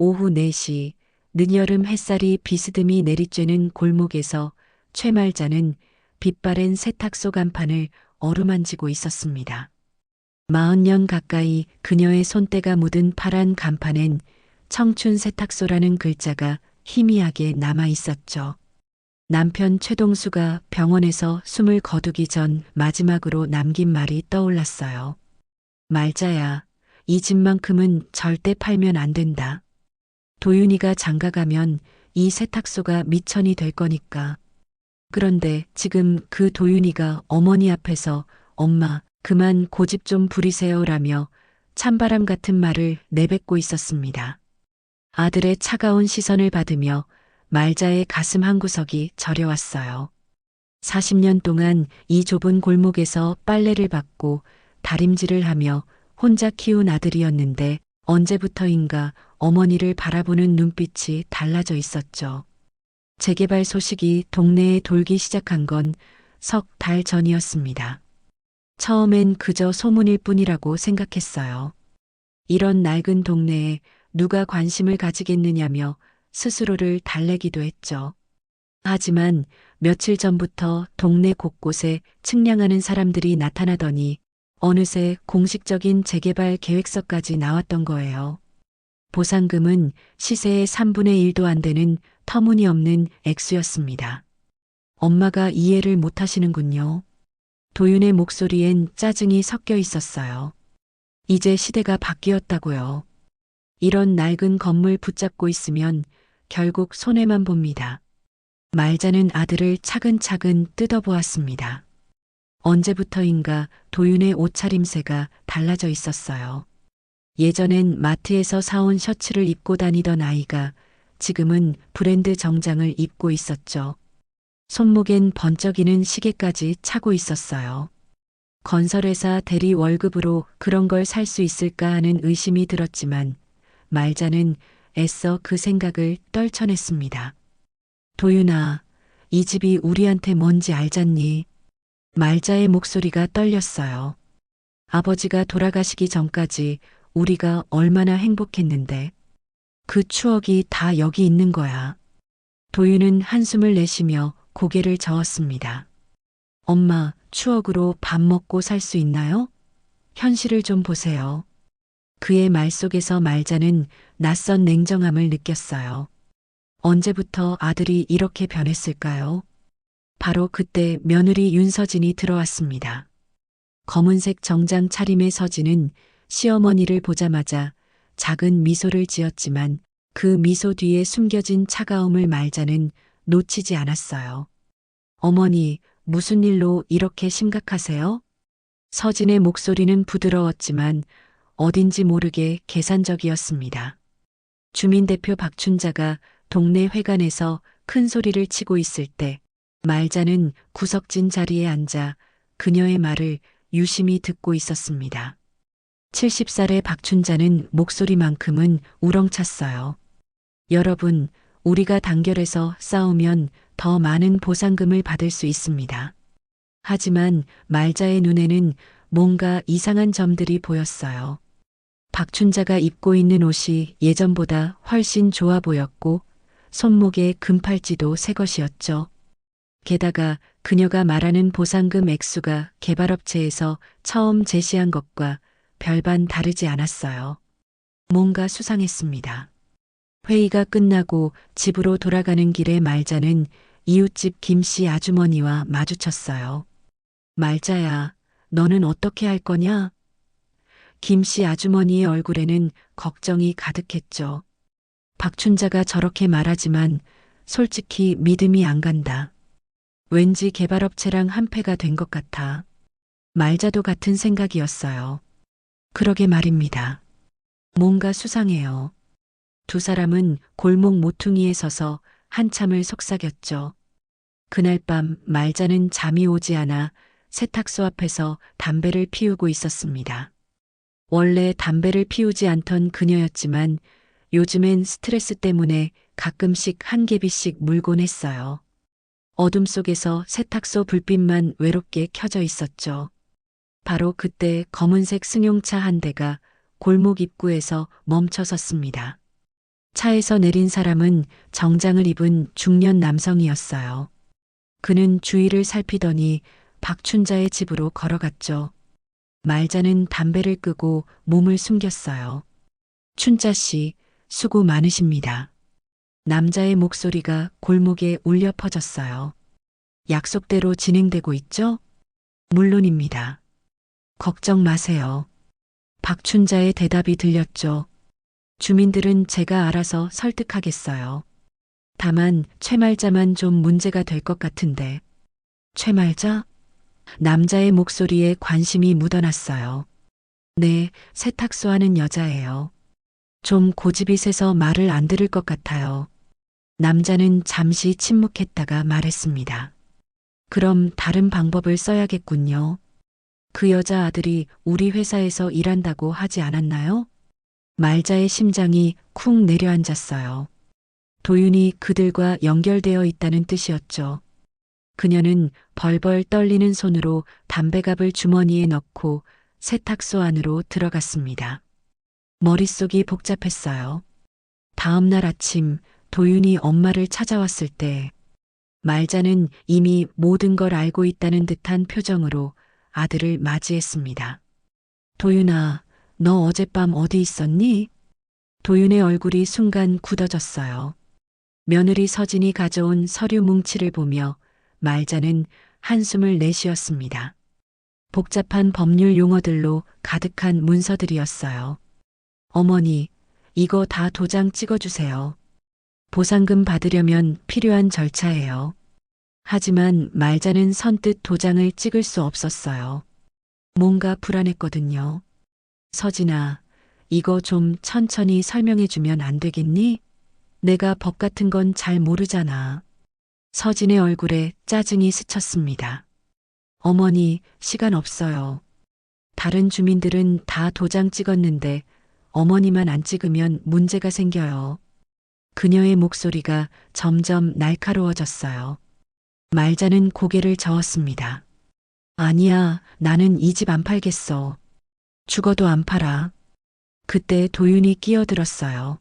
오후 4시 늦여름 햇살이 비스듬히 내리쬐는 골목에서 최말자는 빛바랜 세탁소 간판을 어루만지고 있었습니다. 마흔 년 가까이 그녀의 손때가 묻은 파란 간판엔 청춘 세탁소라는 글자가 희미하게 남아 있었죠. 남편 최동수가 병원에서 숨을 거두기 전 마지막으로 남긴 말이 떠올랐어요. 말자야, 이 집만큼은 절대 팔면 안 된다. 도윤이가 장가가면 이 세탁소가 미천이 될 거니까. 그런데 지금 그 도윤이가 어머니 앞에서 엄마, 그만 고집 좀 부리세요라며 찬바람 같은 말을 내뱉고 있었습니다. 아들의 차가운 시선을 받으며 말자의 가슴 한구석이 저려왔어요. 40년 동안 이 좁은 골목에서 빨래를 받고 다림질을 하며 혼자 키운 아들이었는데 언제부터인가 어머니를 바라보는 눈빛이 달라져 있었죠. 재개발 소식이 동네에 돌기 시작한 건 석 달 전이었습니다. 처음엔 그저 소문일 뿐이라고 생각했어요. 이런 낡은 동네에 누가 관심을 가지겠느냐며 스스로를 달래기도 했죠. 하지만 며칠 전부터 동네 곳곳에 측량하는 사람들이 나타나더니 어느새 공식적인 재개발 계획서까지 나왔던 거예요. 보상금은 시세의 3분의 1도 안 되는 터무니없는 액수였습니다. 엄마가 이해를 못 하시는군요. 도윤의 목소리엔 짜증이 섞여 있었어요. 이제 시대가 바뀌었다고요. 이런 낡은 건물 붙잡고 있으면 결국 손해만 봅니다. 말자는 아들을 차근차근 뜯어보았습니다. 언제부터인가 도윤의 옷차림새가 달라져 있었어요. 예전엔 마트에서 사온 셔츠를 입고 다니던 아이가 지금은 브랜드 정장을 입고 있었죠. 손목엔 번쩍이는 시계까지 차고 있었어요. 건설회사 대리 월급으로 그런 걸 살 수 있을까 하는 의심이 들었지만 말자는 애써 그 생각을 떨쳐냈습니다. 도윤아, 이 집이 우리한테 뭔지 알잖니? 말자의 목소리가 떨렸어요. 아버지가 돌아가시기 전까지 우리가 얼마나 행복했는데 그 추억이 다 여기 있는 거야. 도윤은 한숨을 내쉬며 고개를 저었습니다. 엄마, 추억으로 밥 먹고 살 수 있나요? 현실을 좀 보세요. 그의 말 속에서 말자는 낯선 냉정함을 느꼈어요. 언제부터 아들이 이렇게 변했을까요? 바로 그때 며느리 윤서진이 들어왔습니다. 검은색 정장 차림의 서진은 시어머니를 보자마자 작은 미소를 지었지만 그 미소 뒤에 숨겨진 차가움을 말자는 놓치지 않았어요. 어머니, 무슨 일로 이렇게 심각하세요? 서진의 목소리는 부드러웠지만 어딘지 모르게 계산적이었습니다. 주민대표 박춘자가 동네 회관에서 큰 소리를 치고 있을 때 말자는 구석진 자리에 앉아 그녀의 말을 유심히 듣고 있었습니다. 70살의 박춘자는 목소리만큼은 우렁찼어요. 여러분, 우리가 단결해서 싸우면 더 많은 보상금을 받을 수 있습니다. 하지만 말자의 눈에는 뭔가 이상한 점들이 보였어요. 박춘자가 입고 있는 옷이 예전보다 훨씬 좋아 보였고 손목에 금팔찌도 새 것이었죠. 게다가 그녀가 말하는 보상금 액수가 개발업체에서 처음 제시한 것과 별반 다르지 않았어요. 뭔가 수상했습니다. 회의가 끝나고 집으로 돌아가는 길에 말자는 이웃집 김씨 아주머니와 마주쳤어요. 말자야, 너는 어떻게 할 거냐? 김씨 아주머니의 얼굴에는 걱정이 가득했죠. 박춘자가 저렇게 말하지만 솔직히 믿음이 안 간다. 왠지 개발업체랑 한패가 된 것 같아. 말자도 같은 생각이었어요. 그러게 말입니다. 뭔가 수상해요. 두 사람은 골목 모퉁이에 서서 한참을 속삭였죠. 그날 밤 말자는 잠이 오지 않아 세탁소 앞에서 담배를 피우고 있었습니다. 원래 담배를 피우지 않던 그녀였지만 요즘엔 스트레스 때문에 가끔씩 한 개비씩 물곤 했어요. 어둠 속에서 세탁소 불빛만 외롭게 켜져 있었죠. 바로 그때 검은색 승용차 한 대가 골목 입구에서 멈춰 섰습니다. 차에서 내린 사람은 정장을 입은 중년 남성이었어요. 그는 주위를 살피더니 박춘자의 집으로 걸어갔죠. 말자는 담배를 끄고 몸을 숨겼어요. 춘자 씨, 수고 많으십니다. 남자의 목소리가 골목에 울려 퍼졌어요. 약속대로 진행되고 있죠? 물론입니다. 걱정 마세요. 박춘자의 대답이 들렸죠. 주민들은 제가 알아서 설득하겠어요. 다만 최말자만 좀 문제가 될 것 같은데. 최말자? 남자의 목소리에 관심이 묻어났어요. 네, 세탁소 하는 여자예요. 좀 고집이 세서 말을 안 들을 것 같아요. 남자는 잠시 침묵했다가 말했습니다. 그럼 다른 방법을 써야겠군요. 그 여자 아들이 우리 회사에서 일한다고 하지 않았나요? 말자의 심장이 쿵 내려앉았어요. 도윤이 그들과 연결되어 있다는 뜻이었죠. 그녀는 벌벌 떨리는 손으로 담배갑을 주머니에 넣고 세탁소 안으로 들어갔습니다. 머릿속이 복잡했어요. 다음 날 아침 도윤이 엄마를 찾아왔을 때 말자는 이미 모든 걸 알고 있다는 듯한 표정으로 아들을 맞이했습니다. 도윤아, 너 어젯밤 어디 있었니? 도윤의 얼굴이 순간 굳어졌어요. 며느리 서진이 가져온 서류 뭉치를 보며 말자는 한숨을 내쉬었습니다. 복잡한 법률 용어들로 가득한 문서들이었어요. 어머니, 이거 다 도장 찍어주세요. 보상금 받으려면 필요한 절차예요. 하지만 말자는 선뜻 도장을 찍을 수 없었어요. 뭔가 불안했거든요. 서진아, 이거 좀 천천히 설명해 주면 안 되겠니? 내가 법 같은 건 잘 모르잖아. 서진의 얼굴에 짜증이 스쳤습니다. 어머니, 시간 없어요. 다른 주민들은 다 도장 찍었는데 어머니만 안 찍으면 문제가 생겨요. 그녀의 목소리가 점점 날카로워졌어요. 말자는 고개를 저었습니다. 아니야, 나는 이 집 안 팔겠어. 죽어도 안 팔아. 그때 도윤이 끼어들었어요.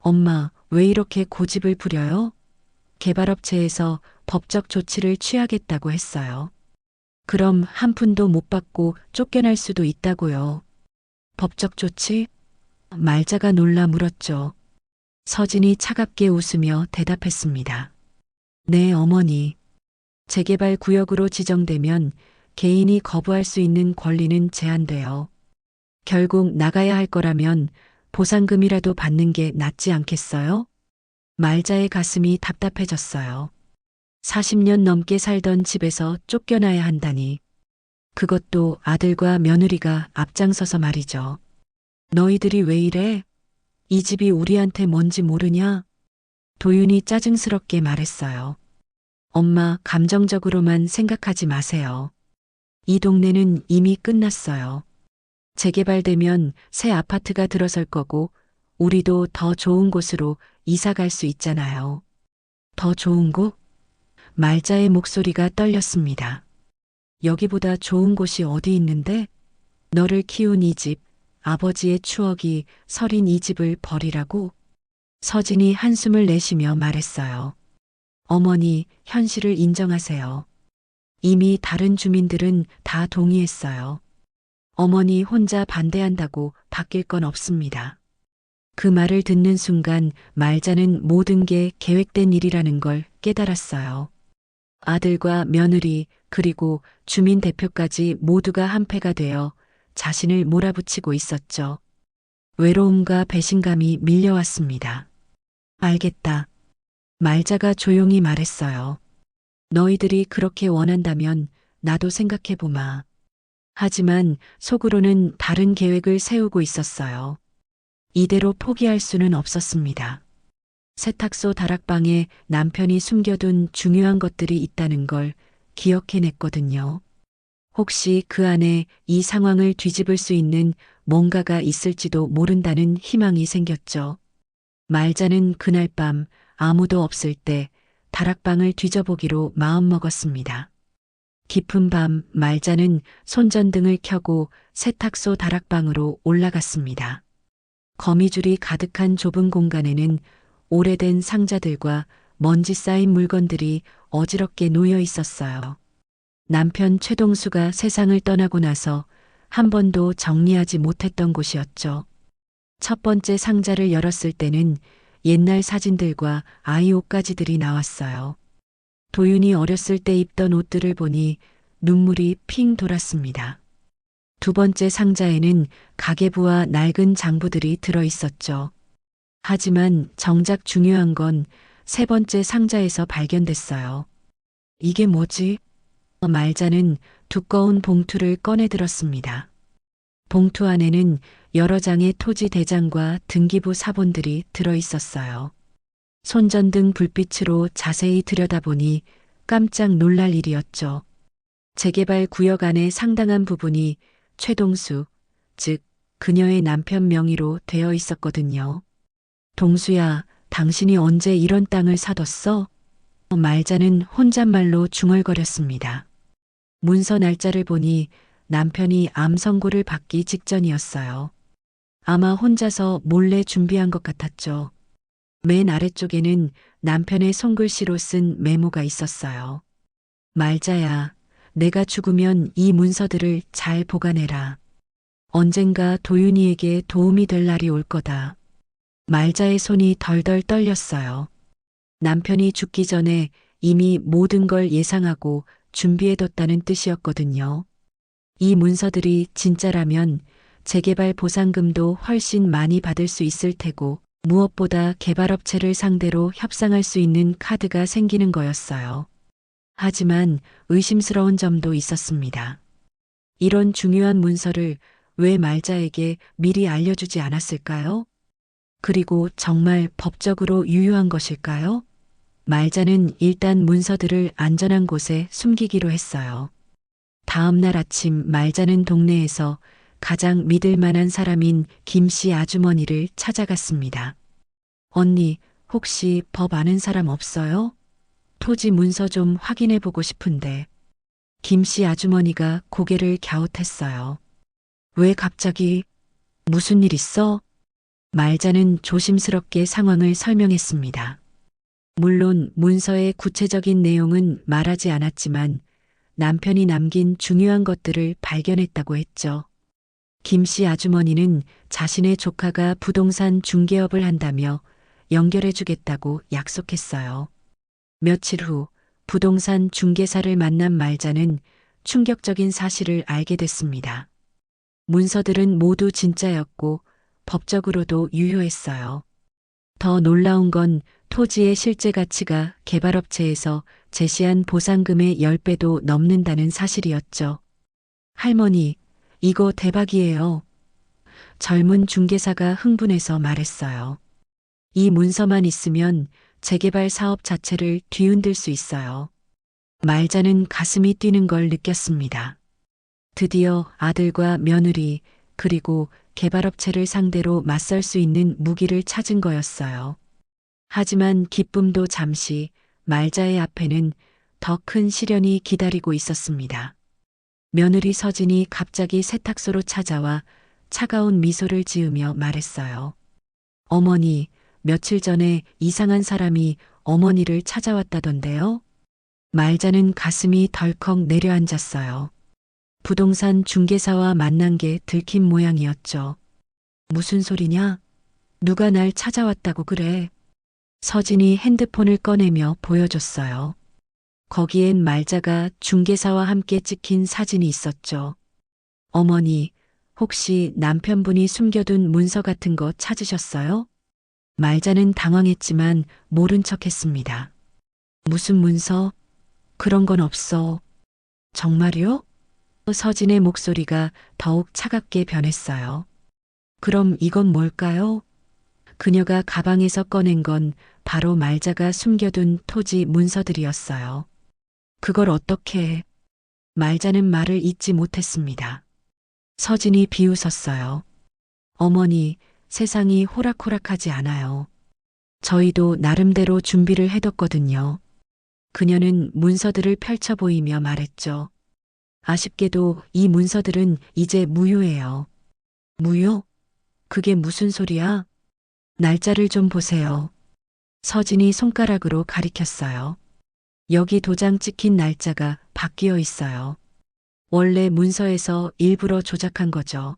엄마, 왜 이렇게 고집을 부려요? 개발업체에서 법적 조치를 취하겠다고 했어요. 그럼 한 푼도 못 받고 쫓겨날 수도 있다고요. 법적 조치? 말자가 놀라 물었죠. 서진이 차갑게 웃으며 대답했습니다. 네, 어머니. 재개발 구역으로 지정되면 개인이 거부할 수 있는 권리는 제한돼요. 결국 나가야 할 거라면 보상금이라도 받는 게 낫지 않겠어요? 말자의 가슴이 답답해졌어요. 40년 넘게 살던 집에서 쫓겨나야 한다니. 그것도 아들과 며느리가 앞장서서 말이죠. 너희들이 왜 이래? 이 집이 우리한테 뭔지 모르냐? 도윤이 짜증스럽게 말했어요. 엄마, 감정적으로만 생각하지 마세요. 이 동네는 이미 끝났어요. 재개발되면 새 아파트가 들어설 거고, 우리도 더 좋은 곳으로 이사 갈 수 있잖아요. 더 좋은 곳? 말자의 목소리가 떨렸습니다. 여기보다 좋은 곳이 어디 있는데? 너를 키운 이 집, 아버지의 추억이 서린 이 집을 버리라고? 서진이 한숨을 내쉬며 말했어요. 어머니, 현실을 인정하세요. 이미 다른 주민들은 다 동의했어요. 어머니 혼자 반대한다고 바뀔 건 없습니다. 그 말을 듣는 순간 말자는 모든 게 계획된 일이라는 걸 깨달았어요. 아들과 며느리 그리고 주민 대표까지 모두가 한패가 되어 자신을 몰아붙이고 있었죠. 외로움과 배신감이 밀려왔습니다. 알겠다. 말자가 조용히 말했어요. 너희들이 그렇게 원한다면 나도 생각해보마. 하지만 속으로는 다른 계획을 세우고 있었어요. 이대로 포기할 수는 없었습니다. 세탁소 다락방에 남편이 숨겨둔 중요한 것들이 있다는 걸 기억해냈거든요. 혹시 그 안에 이 상황을 뒤집을 수 있는 뭔가가 있을지도 모른다는 희망이 생겼죠. 말자는 그날 밤 아무도 없을 때 다락방을 뒤져보기로 마음먹었습니다. 깊은 밤 말자는 손전등을 켜고 세탁소 다락방으로 올라갔습니다. 거미줄이 가득한 좁은 공간에는 오래된 상자들과 먼지 쌓인 물건들이 어지럽게 놓여 있었어요. 남편 최동수가 세상을 떠나고 나서 한 번도 정리하지 못했던 곳이었죠. 첫 번째 상자를 열었을 때는 옛날 사진들과 아이 옷가지들이 나왔어요. 도윤이 어렸을 때 입던 옷들을 보니 눈물이 핑 돌았습니다. 두 번째 상자에는 가계부와 낡은 장부들이 들어 있었죠. 하지만 정작 중요한 건 세 번째 상자에서 발견됐어요. 이게 뭐지? 말자는 두꺼운 봉투를 꺼내 들었습니다. 봉투 안에는 여러 장의 토지 대장과 등기부 사본들이 들어 있었어요. 손전등 불빛으로 자세히 들여다보니 깜짝 놀랄 일이었죠. 재개발 구역 안의 상당한 부분이 최동수, 즉, 그녀의 남편 명의로 되어 있었거든요. 동수야, 당신이 언제 이런 땅을 사뒀어? 말자는 혼잣말로 중얼거렸습니다. 문서 날짜를 보니 남편이 암 선고를 받기 직전이었어요. 아마 혼자서 몰래 준비한 것 같았죠. 맨 아래쪽에는 남편의 손글씨로 쓴 메모가 있었어요. 말자야, 내가 죽으면 이 문서들을 잘 보관해라. 언젠가 도윤이에게 도움이 될 날이 올 거다. 말자의 손이 덜덜 떨렸어요. 남편이 죽기 전에 이미 모든 걸 예상하고 준비해뒀다는 뜻이었거든요. 이 문서들이 진짜라면 재개발 보상금도 훨씬 많이 받을 수 있을 테고 무엇보다 개발업체를 상대로 협상할 수 있는 카드가 생기는 거였어요. 하지만 의심스러운 점도 있었습니다. 이런 중요한 문서를 왜 말자에게 미리 알려주지 않았을까요? 그리고 정말 법적으로 유효한 것일까요? 말자는 일단 문서들을 안전한 곳에 숨기기로 했어요. 다음 날 아침 말자는 동네에서 가장 믿을 만한 사람인 김 씨 아주머니를 찾아갔습니다. 언니, 혹시 법 아는 사람 없어요? 토지 문서 좀 확인해 보고 싶은데. 김 씨 아주머니가 고개를 갸웃했어요. 왜 갑자기? 무슨 일 있어? 말자는 조심스럽게 상황을 설명했습니다. 물론 문서의 구체적인 내용은 말하지 않았지만 남편이 남긴 중요한 것들을 발견했다고 했죠. 김씨 아주머니는 자신의 조카가 부동산 중개업을 한다며 연결해 주겠다고 약속했어요. 며칠 후 부동산 중개사를 만난 말자는 충격적인 사실을 알게 됐습니다. 문서들은 모두 진짜였고 법적으로도 유효했어요. 더 놀라운 건 토지의 실제 가치가 개발업체에서 제시한 보상금의 10배도 넘는다는 사실이었죠. 할머니, 이거 대박이에요. 젊은 중개사가 흥분해서 말했어요. 이 문서만 있으면 재개발 사업 자체를 뒤흔들 수 있어요. 말자는 가슴이 뛰는 걸 느꼈습니다. 드디어 아들과 며느리, 그리고 개발업체를 상대로 맞설 수 있는 무기를 찾은 거였어요. 하지만 기쁨도 잠시 말자의 앞에는 더 큰 시련이 기다리고 있었습니다. 며느리 서진이 갑자기 세탁소로 찾아와 차가운 미소를 지으며 말했어요. 어머니, 며칠 전에 이상한 사람이 어머니를 찾아왔다던데요? 말자는 가슴이 덜컥 내려앉았어요. 부동산 중개사와 만난 게 들킨 모양이었죠. 무슨 소리냐? 누가 날 찾아왔다고 그래? 서진이 핸드폰을 꺼내며 보여줬어요. 거기엔 말자가 중개사와 함께 찍힌 사진이 있었죠. 어머니, 혹시 남편분이 숨겨둔 문서 같은 거 찾으셨어요? 말자는 당황했지만 모른 척 했습니다. 무슨 문서? 그런 건 없어. 정말요? 서진의 목소리가 더욱 차갑게 변했어요. 그럼 이건 뭘까요? 그녀가 가방에서 꺼낸 건 바로 말자가 숨겨둔 토지 문서들이었어요. 그걸 어떻게 해? 말자는 말을 잇지 못했습니다. 서진이 비웃었어요. 어머니, 세상이 호락호락하지 않아요. 저희도 나름대로 준비를 해뒀거든요. 그녀는 문서들을 펼쳐 보이며 말했죠. 아쉽게도 이 문서들은 이제 무효예요. 무효? 그게 무슨 소리야? 날짜를 좀 보세요. 서진이 손가락으로 가리켰어요. 여기 도장 찍힌 날짜가 바뀌어 있어요. 원래 문서에서 일부러 조작한 거죠.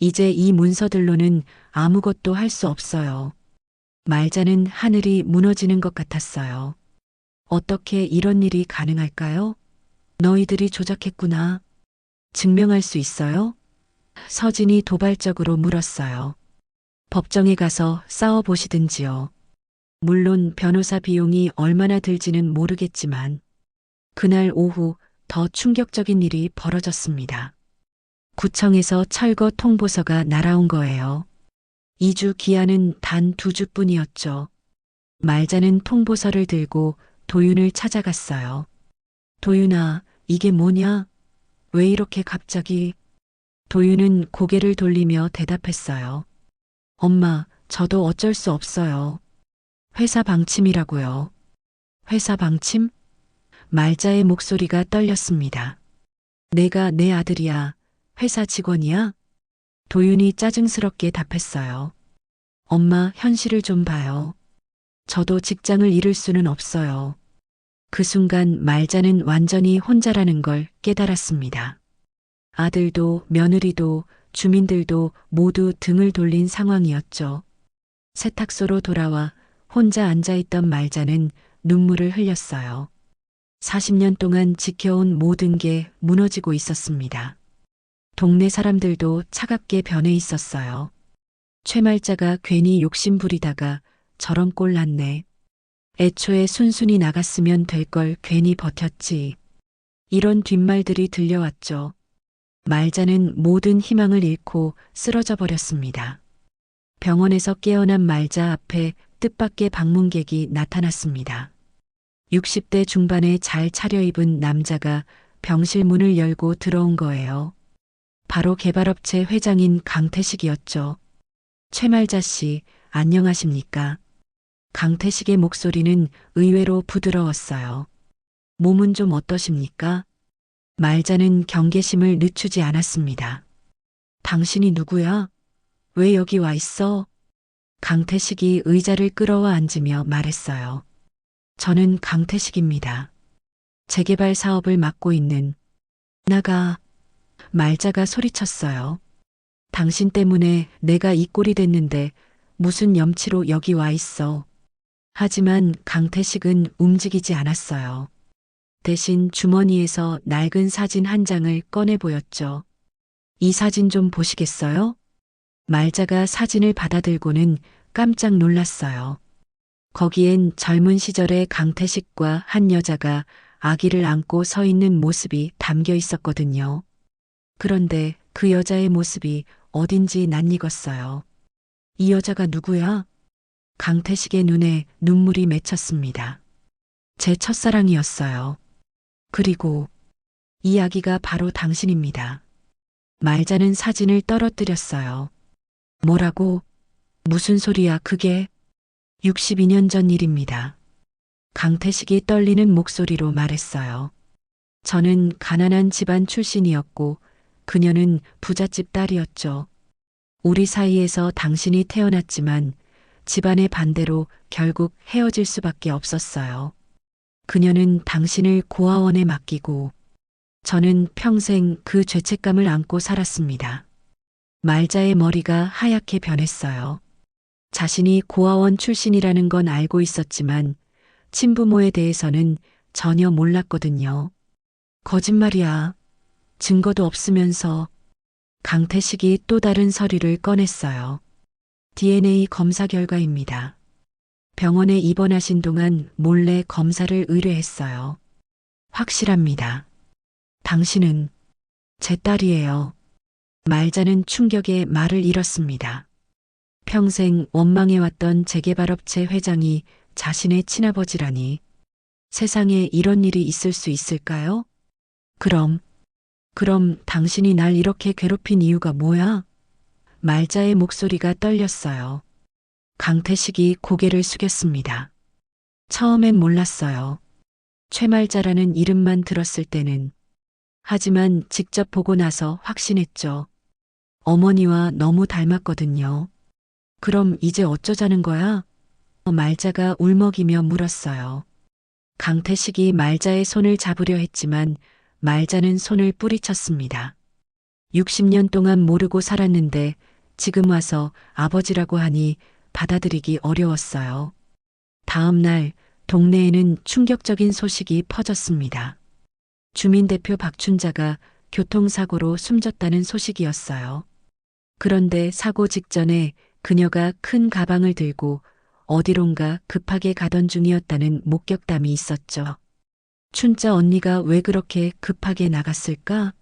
이제 이 문서들로는 아무것도 할 수 없어요. 말자는 하늘이 무너지는 것 같았어요. 어떻게 이런 일이 가능할까요? 너희들이 조작했구나. 증명할 수 있어요? 서진이 도발적으로 물었어요. 법정에 가서 싸워보시든지요. 물론 변호사 비용이 얼마나 들지는 모르겠지만 그날 오후 더 충격적인 일이 벌어졌습니다. 구청에서 철거 통보서가 날아온 거예요. 2주 기한은 단 두 주뿐이었죠. 말자는 통보서를 들고 도윤을 찾아갔어요. 도윤아, 이게 뭐냐? 왜 이렇게 갑자기? 도윤은 고개를 돌리며 대답했어요. 엄마, 저도 어쩔 수 없어요. 회사 방침이라고요. 회사 방침? 말자의 목소리가 떨렸습니다. 내가 내 아들이야. 회사 직원이야? 도윤이 짜증스럽게 답했어요. 엄마, 현실을 좀 봐요. 저도 직장을 잃을 수는 없어요. 그 순간 말자는 완전히 혼자라는 걸 깨달았습니다. 아들도 며느리도 주민들도 모두 등을 돌린 상황이었죠. 세탁소로 돌아와 혼자 앉아있던 말자는 눈물을 흘렸어요. 40년 동안 지켜온 모든 게 무너지고 있었습니다. 동네 사람들도 차갑게 변해 있었어요. 최말자가 괜히 욕심 부리다가 저런 꼴 났네. 애초에 순순히 나갔으면 될 걸 괜히 버텼지. 이런 뒷말들이 들려왔죠. 말자는 모든 희망을 잃고 쓰러져 버렸습니다. 병원에서 깨어난 말자 앞에 뜻밖의 방문객이 나타났습니다. 60대 중반에 잘 차려입은 남자가 병실 문을 열고 들어온 거예요. 바로 개발업체 회장인 강태식이었죠. 최말자 씨, 안녕하십니까? 강태식의 목소리는 의외로 부드러웠어요. 몸은 좀 어떠십니까? 말자는 경계심을 늦추지 않았습니다. 당신이 누구야? 왜 여기 와 있어? 강태식이 의자를 끌어와 앉으며 말했어요. 저는 강태식입니다. 재개발 사업을 맡고 있는 나가 말자가 소리쳤어요. 당신 때문에 내가 이 꼴이 됐는데 무슨 염치로 여기 와 있어. 하지만 강태식은 움직이지 않았어요. 대신 주머니에서 낡은 사진 한 장을 꺼내 보였죠. 이 사진 좀 보시겠어요? 말자가 사진을 받아들고는 깜짝 놀랐어요. 거기엔 젊은 시절의 강태식과 한 여자가 아기를 안고 서 있는 모습이 담겨 있었거든요. 그런데 그 여자의 모습이 어딘지 낯익었어요. 이 여자가 누구야? 강태식의 눈에 눈물이 맺혔습니다. 제 첫사랑이었어요. 그리고 이 아기가 바로 당신입니다. 말자는 사진을 떨어뜨렸어요. 뭐라고? 무슨 소리야 그게? 62년 전 일입니다. 강태식이 떨리는 목소리로 말했어요. 저는 가난한 집안 출신이었고 그녀는 부잣집 딸이었죠. 우리 사이에서 당신이 태어났지만 집안의 반대로 결국 헤어질 수밖에 없었어요. 그녀는 당신을 고아원에 맡기고 저는 평생 그 죄책감을 안고 살았습니다. 말자의 머리가 하얗게 변했어요. 자신이 고아원 출신이라는 건 알고 있었지만 친부모에 대해서는 전혀 몰랐거든요. 거짓말이야. 증거도 없으면서 강태식이 또 다른 서류를 꺼냈어요. DNA 검사 결과입니다. 병원에 입원하신 동안 몰래 검사를 의뢰했어요. 확실합니다. 당신은 제 딸이에요. 말자는 충격에 말을 잃었습니다. 평생 원망해왔던 재개발업체 회장이 자신의 친아버지라니 세상에 이런 일이 있을 수 있을까요? 그럼, 그럼 당신이 날 이렇게 괴롭힌 이유가 뭐야? 말자의 목소리가 떨렸어요. 강태식이 고개를 숙였습니다. 처음엔 몰랐어요. 최말자라는 이름만 들었을 때는. 하지만 직접 보고 나서 확신했죠. 어머니와 너무 닮았거든요. 그럼 이제 어쩌자는 거야? 말자가 울먹이며 물었어요. 강태식이 말자의 손을 잡으려 했지만 말자는 손을 뿌리쳤습니다. 60년 동안 모르고 살았는데 지금 와서 아버지라고 하니 받아들이기 어려웠어요. 다음 날 동네에는 충격적인 소식이 퍼졌습니다. 주민대표 박춘자가 교통사고로 숨졌다는 소식이었어요. 그런데 사고 직전에 그녀가 큰 가방을 들고 어디론가 급하게 가던 중이었다는 목격담이 있었죠. 춘자 언니가 왜 그렇게 급하게 나갔을까?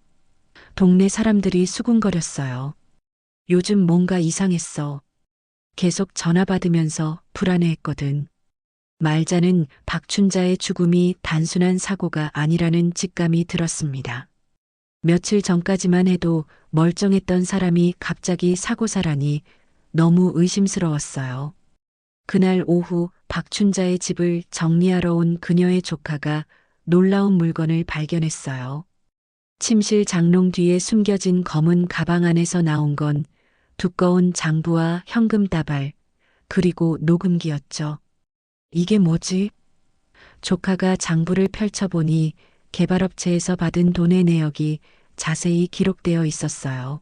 동네 사람들이 수군거렸어요. 요즘 뭔가 이상했어. 계속 전화 받으면서 불안해했거든. 말자는 박춘자의 죽음이 단순한 사고가 아니라는 직감이 들었습니다. 며칠 전까지만 해도 멀쩡했던 사람이 갑자기 사고사라니 너무 의심스러웠어요. 그날 오후 박춘자의 집을 정리하러 온 그녀의 조카가 놀라운 물건을 발견했어요. 침실 장롱 뒤에 숨겨진 검은 가방 안에서 나온 건 두꺼운 장부와 현금 다발, 그리고 녹음기였죠. 이게 뭐지? 조카가 장부를 펼쳐보니 개발업체에서 받은 돈의 내역이 자세히 기록되어 있었어요.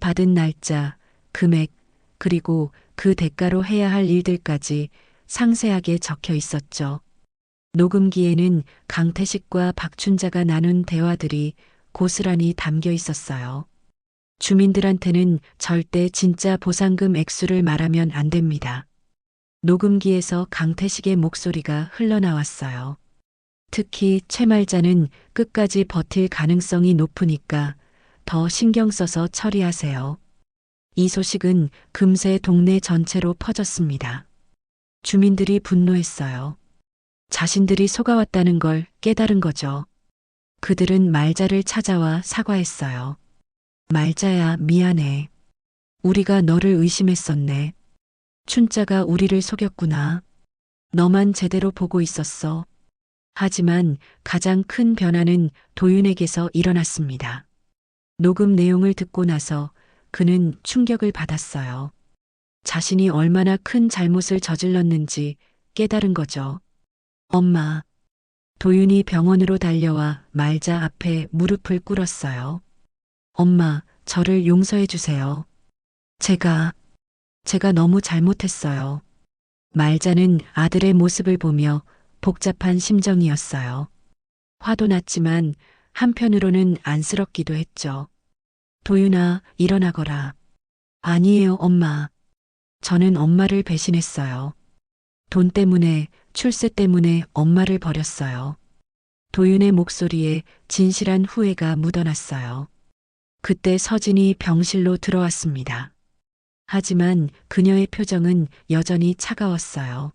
받은 날짜, 금액, 그리고 그 대가로 해야 할 일들까지 상세하게 적혀 있었죠. 녹음기에는 강태식과 박춘자가 나눈 대화들이 고스란히 담겨 있었어요. 주민들한테는 절대 진짜 보상금 액수를 말하면 안 됩니다. 녹음기에서 강태식의 목소리가 흘러나왔어요. 특히 최말자는 끝까지 버틸 가능성이 높으니까 더 신경 써서 처리하세요. 이 소식은 금세 동네 전체로 퍼졌습니다. 주민들이 분노했어요. 자신들이 속아왔다는 걸 깨달은 거죠. 그들은 말자를 찾아와 사과했어요. 말자야, 미안해. 우리가 너를 의심했었네. 춘자가 우리를 속였구나. 너만 제대로 보고 있었어. 하지만 가장 큰 변화는 도윤에게서 일어났습니다. 녹음 내용을 듣고 나서 그는 충격을 받았어요. 자신이 얼마나 큰 잘못을 저질렀는지 깨달은 거죠. 엄마. 도윤이 병원으로 달려와 말자 앞에 무릎을 꿇었어요. 엄마, 저를 용서해 주세요. 제가, 제가 너무 잘못했어요. 말자는 아들의 모습을 보며 복잡한 심정이었어요. 화도 났지만 한편으로는 안쓰럽기도 했죠. 도윤아, 일어나거라. 아니에요, 엄마. 저는 엄마를 배신했어요. 돈 때문에, 출세 때문에 엄마를 버렸어요. 도윤의 목소리에 진실한 후회가 묻어났어요. 그때 서진이 병실로 들어왔습니다. 하지만 그녀의 표정은 여전히 차가웠어요.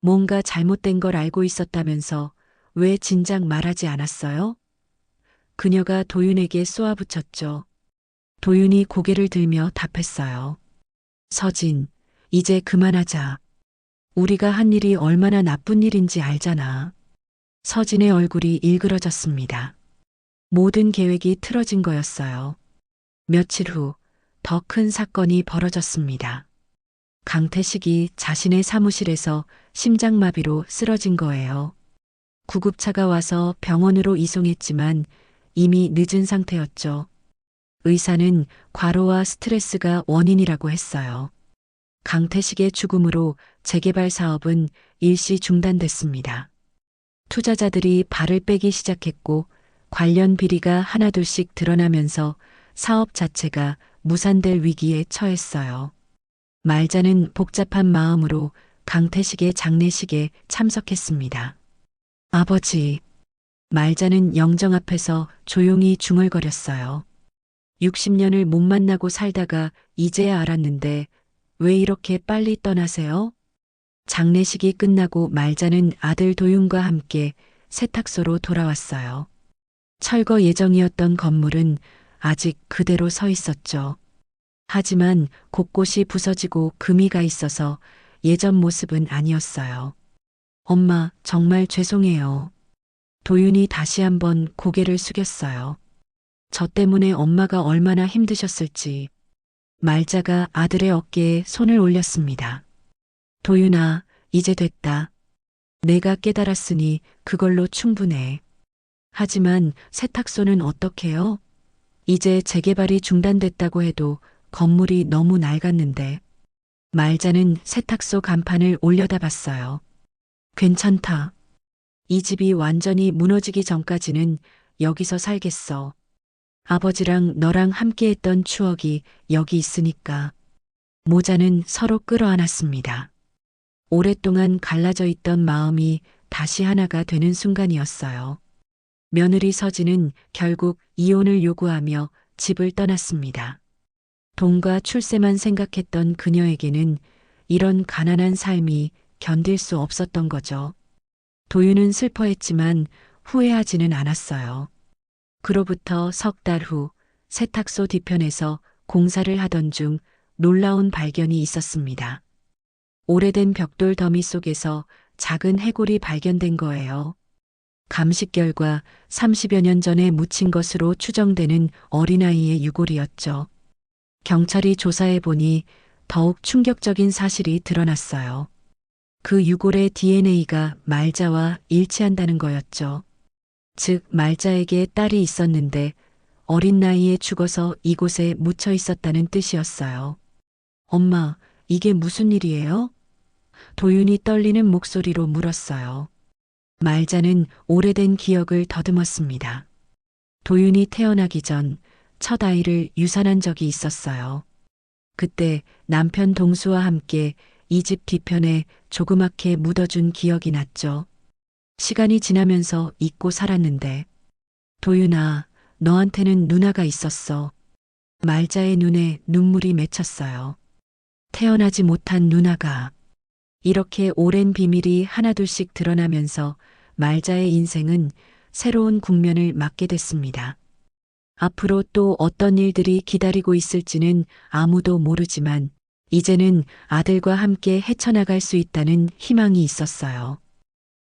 뭔가 잘못된 걸 알고 있었다면서 왜 진작 말하지 않았어요? 그녀가 도윤에게 쏘아붙였죠. 도윤이 고개를 들며 답했어요. 서진, 이제 그만하자. 우리가 한 일이 얼마나 나쁜 일인지 알잖아. 서진의 얼굴이 일그러졌습니다. 모든 계획이 틀어진 거였어요. 며칠 후 더 큰 사건이 벌어졌습니다. 강태식이 자신의 사무실에서 심장마비로 쓰러진 거예요. 구급차가 와서 병원으로 이송했지만 이미 늦은 상태였죠. 의사는 과로와 스트레스가 원인이라고 했어요. 강태식의 죽음으로 재개발 사업은 일시 중단됐습니다. 투자자들이 발을 빼기 시작했고 관련 비리가 하나둘씩 드러나면서 사업 자체가 무산될 위기에 처했어요. 말자는 복잡한 마음으로 강태식의 장례식에 참석했습니다. 아버지, 말자는 영정 앞에서 조용히 중얼거렸어요. 60년을 못 만나고 살다가 이제야 알았는데 왜 이렇게 빨리 떠나세요? 장례식이 끝나고 말자는 아들 도윤과 함께 세탁소로 돌아왔어요. 철거 예정이었던 건물은 아직 그대로 서 있었죠. 하지만 곳곳이 부서지고 금이 가 있어서 예전 모습은 아니었어요. 엄마, 정말 죄송해요. 도윤이 다시 한번 고개를 숙였어요. 저 때문에 엄마가 얼마나 힘드셨을지 말자가 아들의 어깨에 손을 올렸습니다. 도윤아, 이제 됐다. 내가 깨달았으니 그걸로 충분해. 하지만 세탁소는 어떡해요? 이제 재개발이 중단됐다고 해도 건물이 너무 낡았는데. 말자는 세탁소 간판을 올려다 봤어요. 괜찮다. 이 집이 완전히 무너지기 전까지는 여기서 살겠어. 아버지랑 너랑 함께 했던 추억이 여기 있으니까. 모자는 서로 끌어안았습니다. 오랫동안 갈라져 있던 마음이 다시 하나가 되는 순간이었어요. 며느리 서진은 결국 이혼을 요구하며 집을 떠났습니다. 돈과 출세만 생각했던 그녀에게는 이런 가난한 삶이 견딜 수 없었던 거죠. 도윤은 슬퍼했지만 후회하지는 않았어요. 그로부터 석 달 후 세탁소 뒤편에서 공사를 하던 중 놀라운 발견이 있었습니다. 오래된 벽돌 더미 속에서 작은 해골이 발견된 거예요. 감식 결과 30여 년 전에 묻힌 것으로 추정되는 어린아이의 유골이었죠. 경찰이 조사해 보니 더욱 충격적인 사실이 드러났어요. 그 유골의 DNA가 말자와 일치한다는 거였죠. 즉, 말자에게 딸이 있었는데 어린 나이에 죽어서 이곳에 묻혀 있었다는 뜻이었어요. 엄마, 이게 무슨 일이에요? 도윤이 떨리는 목소리로 물었어요. 말자는 오래된 기억을 더듬었습니다. 도윤이 태어나기 전 첫 아이를 유산한 적이 있었어요. 그때 남편 동수와 함께 이 집 뒤편에 조그맣게 묻어준 기억이 났죠. 시간이 지나면서 잊고 살았는데 도윤아, 너한테는 누나가 있었어. 말자의 눈에 눈물이 맺혔어요. 태어나지 못한 누나가 이렇게 오랜 비밀이 하나둘씩 드러나면서 말자의 인생은 새로운 국면을 맞게 됐습니다. 앞으로 또 어떤 일들이 기다리고 있을지는 아무도 모르지만 이제는 아들과 함께 헤쳐나갈 수 있다는 희망이 있었어요.